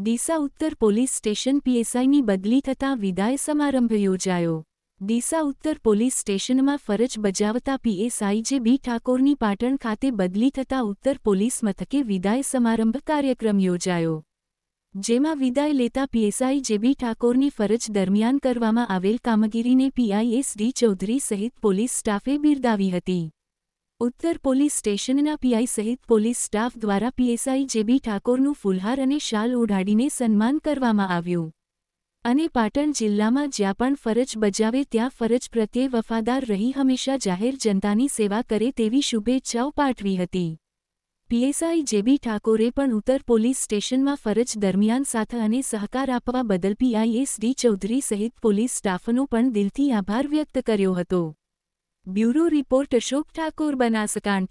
ડીસા ઉત્તર police station પીએસઆઈની બદલી થતાં વિદાય સમારંભ યોજાયો. ડીસા ઉત્તર પોલીસ સ્ટેશનમાં ફરજ બજાવતા પીએસઆઈ જે બી ઠાકોરની પાટણ ખાતે બદલી થતાં ઉત્તર પોલીસ મથકે વિદાય સમારંભ કાર્યક્રમ યોજાયો. જેમાં વિદાય લેતા પીએસઆઈ જેબી ઠાકોરની ફરજ દરમિયાન કરવામાં આવેલ કામગીરીને પીઆઈએસ ડી ચૌધરી સહિત પોલીસ સ્ટાફે બિરદાવી હતી. ઉત્તર પોલીસ સ્ટેશનના પીઆઈ સહિત પોલીસ સ્ટાફ દ્વારા પીએસઆઈ જેબી ઠાકોરનું ફુલહાર અને શાલ ઓઢાડીને સન્માન કરવામાં આવ્યું. અને પાટણ જિલ્લામાં જ્યાં પણ ફરજ બજાવે ત્યાં ફરજ પ્રત્યે વફાદાર રહી હંમેશા જાહેર જનતાની સેવા કરે તેવી શુભેચ્છાઓ પાઠવી હતી. પીએસઆઈ જેબી ઠાકોરે પણ ઉત્તર પોલીસ સ્ટેશનમાં ફરજ દરમિયાન સાથ અને સહકાર આપવા બદલ પીઆઈએસ ડી ચૌધરી સહિત પોલીસ સ્ટાફનો પણ દિલથી આભાર વ્યક્ત કર્યો હતો. Bureau report Ashok Thakor Banaskantha.